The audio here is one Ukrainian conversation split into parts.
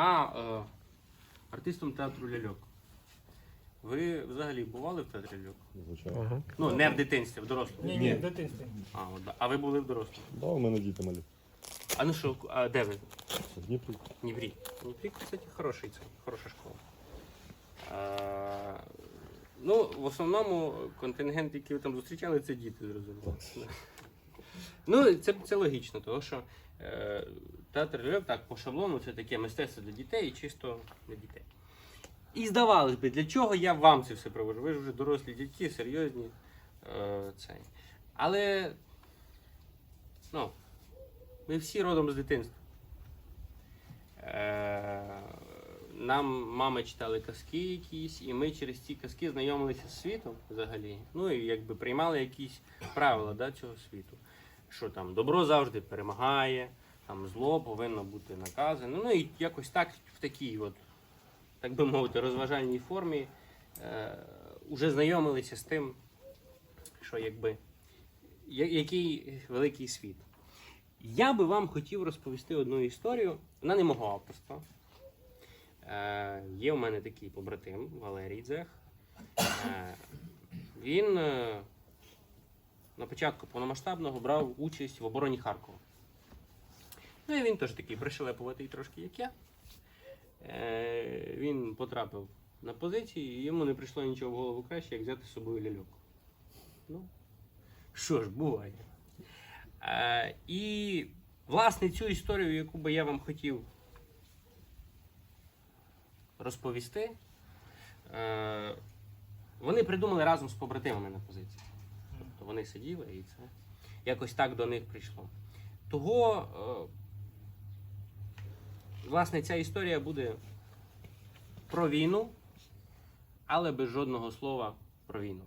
а е, артистом театру ляльок. Ви взагалі бували в театрі ляльок? Звичайно. Ага. Ну, не в дитинстві, в дорослому. Ні, ні, в дитинстві. А, от, да. а ви були в дорослому. Да, у мене діти малі. А ну що, а де ви? В Дніпрі. Дніпрі. Дніпрі, кстати, хороший це, хороша школа. А, ну, в основному контингент, який ви там зустрічали, це діти, зрозуміло. Ну, це, це логічно, тому що е, театр ляльок, так, по шаблону, це таке мистецтво для дітей і чисто для дітей. І здавалось би, для чого я вам це все проводжу? Ви ж вже дорослі дітки, серйозні. Е. Але ну, ми всі родом з дитинства. Е, Нам мами читали казки якісь, і ми через ці казки знайомилися з світом взагалі. Ну і якби приймали якісь правила да, цього світу. Що там добро завжди перемагає, там зло повинно бути наказане. Ну і якось так в такій, от, так би мовити, розважальній формі е, уже знайомилися з тим, що якби я- який великий світ. Я би вам хотів розповісти одну історію. Вона не мого авторства. Е, є у мене такий побратим Валерій Дзех. Е, він е, на початку повномасштабного брав участь в обороні Харкова. Ну і він теж такий пришелепуватий трошки, як я. Е, він потрапив на позиції, і йому не прийшло нічого в голову краще, як взяти з собою ляльок. Ну, що ж, буває. Е, і, власне, цю історію, яку би я вам хотів розповісти, е, вони придумали разом з побратимами на позиції. Вони сиділи і це якось так до них прийшло. Того, е, власне, ця історія буде про війну, але без жодного слова про війну.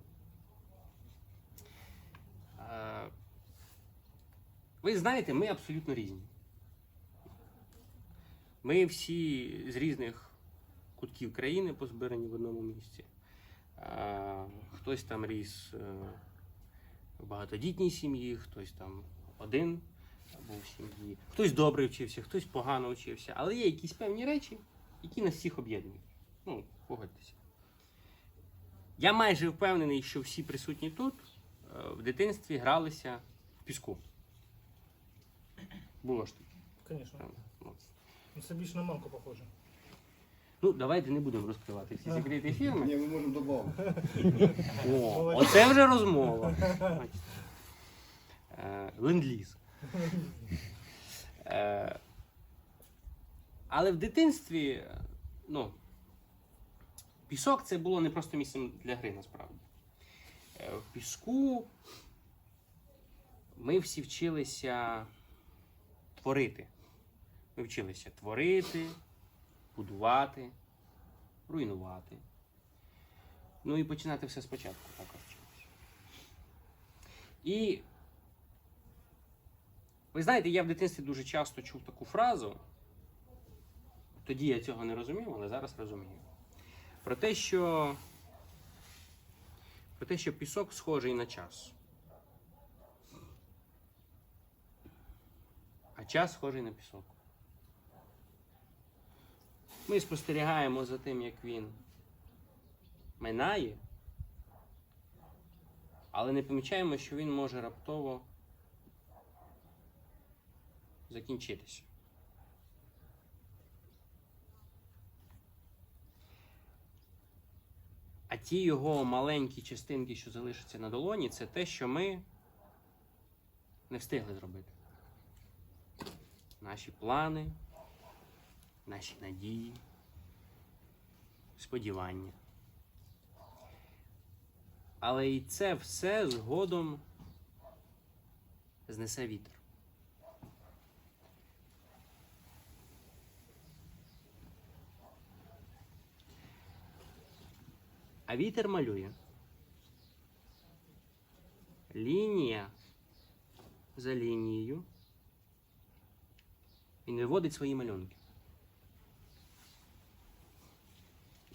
Е, ви знаєте, ми абсолютно різні. Ми всі з різних кутків країни позбирані в одному місці. Е, Хтось там ріс в багатодітній сім'ї, хтось там один був в сім'ї, хтось добре вчився, хтось погано вчився. Але є якісь певні речі, які нас всіх об'єднують. Ну, погодьтеся. Я майже впевнений, що всі присутні тут е, в дитинстві гралися в піску. Було ж таке. Звісно. Це більш на мамку похоже. Ну, давайте не будемо розкривати всі секрети фірми. Ні, ми можемо додати. О, оце вже розмова. Е, Ленд-ліз. Е, Але в дитинстві, ну, пісок це було не просто місцем для гри насправді. Е, В піску ми всі вчилися творити. Ми вчилися творити, будувати, руйнувати. Ну і починати все спочатку також вчилися. І ви знаєте, я в дитинстві дуже часто чув таку фразу. Тоді я цього не розумів, але зараз розумію. Про те, що, про те, що пісок схожий на час. А час схожий на пісок. Ми спостерігаємо за тим, як він минає, але не помічаємо, що він може раптово закінчитися. А ті його маленькі частинки, що залишаться на долоні, це те, що ми не встигли зробити. Наші плани, наші надії, сподівання. Але і це все згодом знесе вітер. А вітер малює. Лінія за лінією. Він виводить свої малюнки.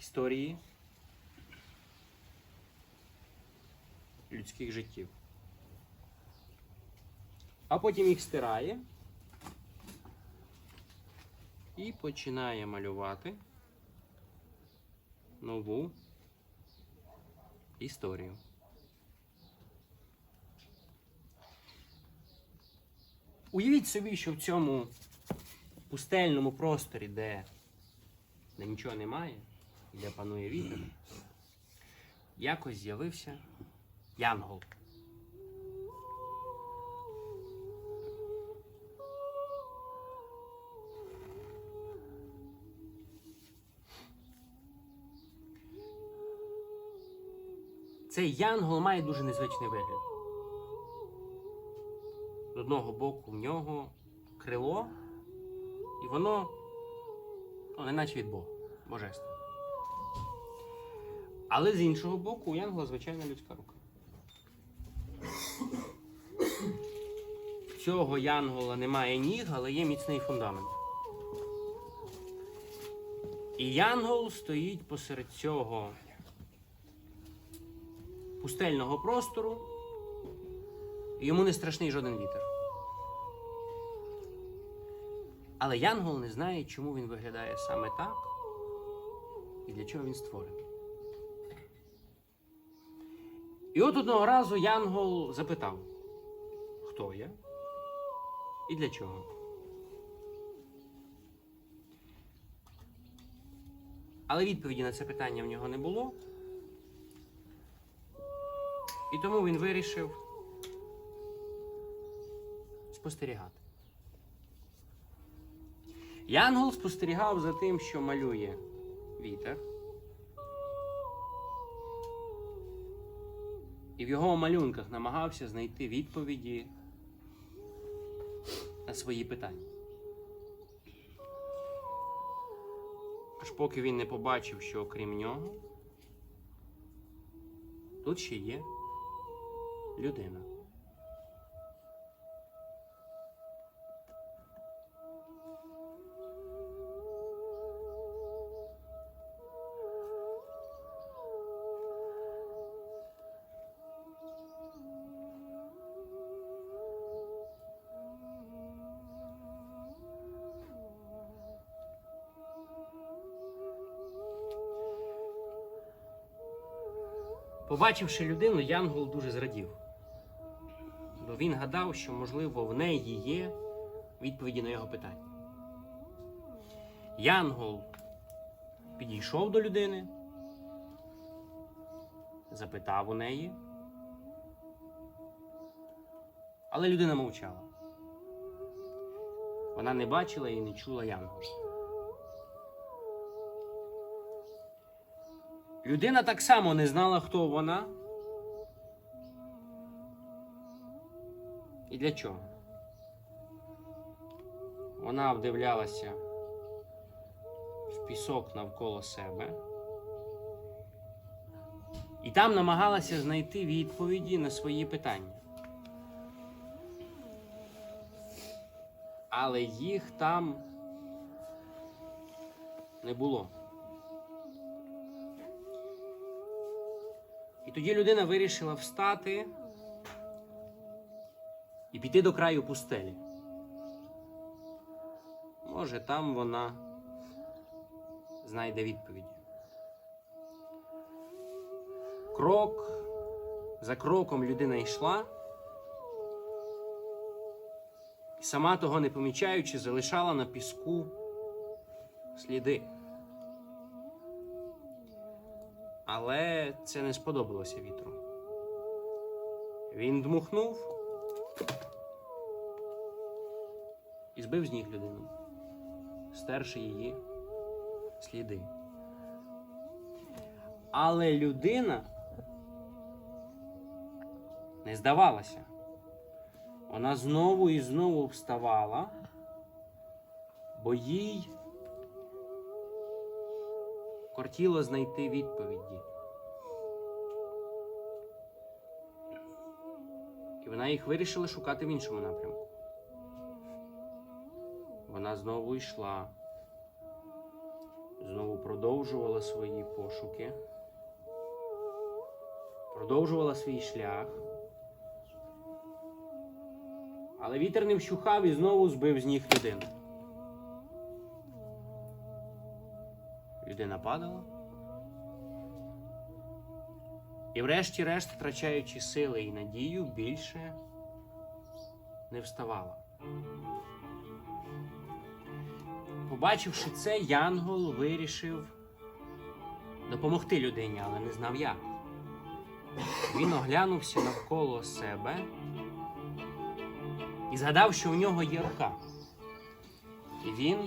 Історії людських життів. А потім їх стирає і починає малювати нову історію. Уявіть собі, що в цьому пустельному просторі, де, де нічого немає, де панує вітер, якось з'явився янгол. Цей янгол має дуже незвичний вигляд. З одного боку в нього крило, і воно ну, не наче від Бога, божественне. Але з іншого боку, у янгола звичайна людська рука. Цього янгола немає ніг, але є міцний фундамент. І янгол стоїть посеред цього пустельного простору, і йому не страшний жоден вітер. Але Янгол не знає, чому він виглядає саме так і для чого він створений. І от одного разу Янгол запитав, хто я і для чого. Але відповіді на це питання в нього не було. І тому він вирішив спостерігати. Янгол спостерігав за тим, що малює вітер. І в його малюнках намагався знайти відповіді на свої питання. Аж поки він не побачив, що окрім нього тут ще є людина. Побачивши людину, Янгол дуже зрадів. Бо він гадав, що, можливо, в неї є відповіді на його питання. Янгол підійшов до людини, запитав у неї, але людина мовчала. Вона не бачила і не чула Янгола. Людина так само не знала, хто вона і для чого. Вона вдивлялася в пісок навколо себе і там намагалася знайти відповіді на свої питання. Але їх там не було. І тоді людина вирішила встати і піти до краю пустелі. Може, там вона знайде відповіді. Крок за кроком людина йшла, і сама того не помічаючи, залишала на піску сліди. Але це не сподобалося вітру. Він дмухнув і збив з ніг людину, стерши її сліди. Але людина не здавалася. Вона знову і знову вставала, бо їй кортіло знайти відповіді. І вона їх вирішила шукати в іншому напрямку. Вона знову йшла, знову продовжувала свої пошуки, продовжувала свій шлях. Але вітер не вщухав і знову збив з ніг людину. Людина падала. І врешті-решт, втрачаючи сили і надію, більше не вставала. Побачивши це, Янгол вирішив допомогти людині, але не знав як. Він оглянувся навколо себе і згадав, що у нього є рука. І він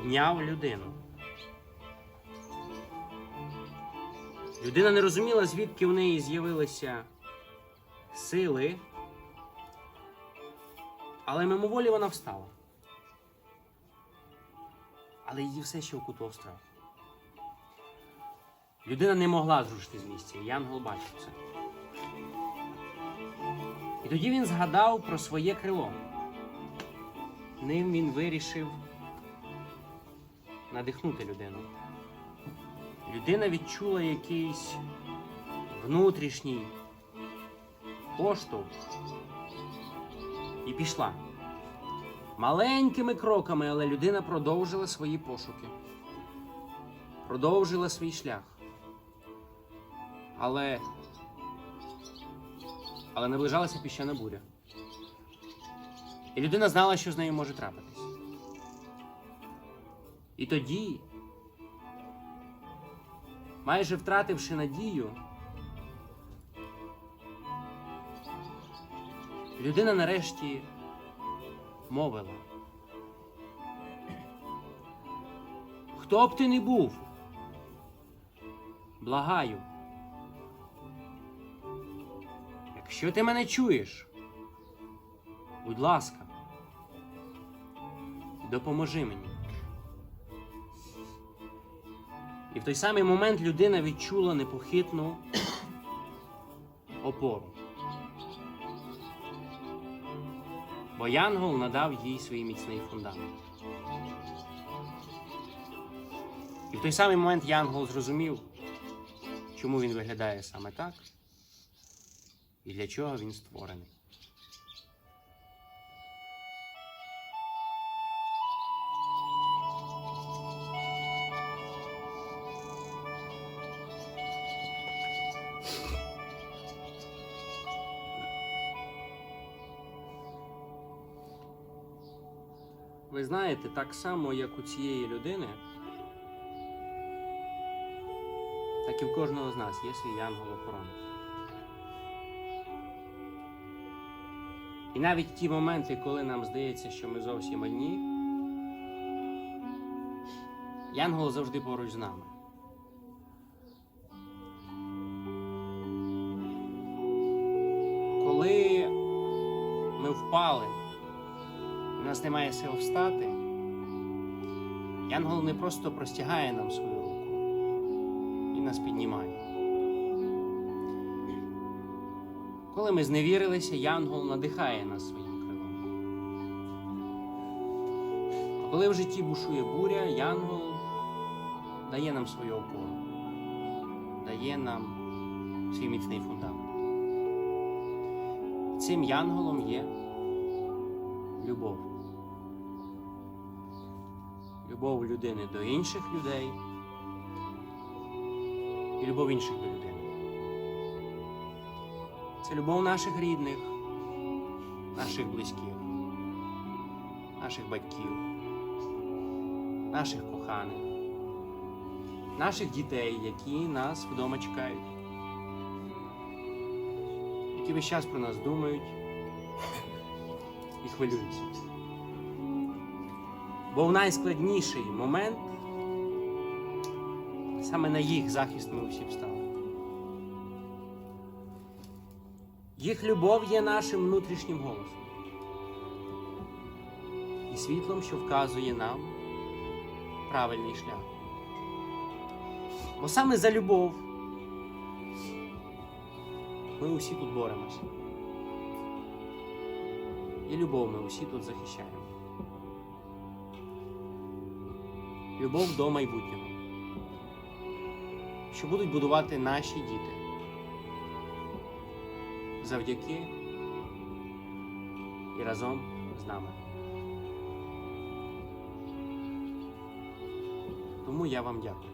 підняв людину. Людина не розуміла, звідки в неї з'явилися сили, але мимоволі вона встала. Але її все ще окутував страх. Людина не могла зрушити з місця. Янгол бачив це. І тоді він згадав про своє крило. Ним він вирішив надихнути людину. Людина відчула якийсь внутрішній поштовх і пішла. Маленькими кроками, але людина продовжила свої пошуки, продовжила свій шлях. Але, але наближалася піщана буря. І людина знала, що з нею може трапитись. І тоді, майже втративши надію, людина нарешті мовила. Хто б ти не був? Благаю. Якщо ти мене чуєш, будь ласка, допоможи мені. В той самий момент людина відчула непохитну опору. Бо Янгол надав їй свій міцний фундамент. І в той самий момент Янгол зрозумів, чому він виглядає саме так і для чого він створений. Знаєте, так само, як у цієї людини, так і в кожного з нас є свій янгол-охоронець. І навіть ті моменти, коли нам здається, що ми зовсім одні, янгол завжди поруч з нами. Нас немає сил встати, янгол не просто простягає нам свою руку, він нас піднімає. Коли ми зневірилися, Янгол надихає нас своїм крилом. А коли в житті бушує буря, Янгол дає нам свою опору, дає нам свій міцний фундамент. Цим янголом є любов. Любов людини до інших людей і любов інших до людини. Це любов наших рідних, наших близьких, наших батьків, наших коханих, наших дітей, які нас вдома чекають, які весь час про нас думають і хвилюються. Бо в найскладніший момент саме на їх захист ми усі встали. Їх любов є нашим внутрішнім голосом і світлом, що вказує нам правильний шлях. Бо саме за любов ми усі тут боремося. І любов ми усі тут захищаємо. Любов до майбутнього, що будуть будувати наші діти завдяки і разом з нами. Тому я вам дякую.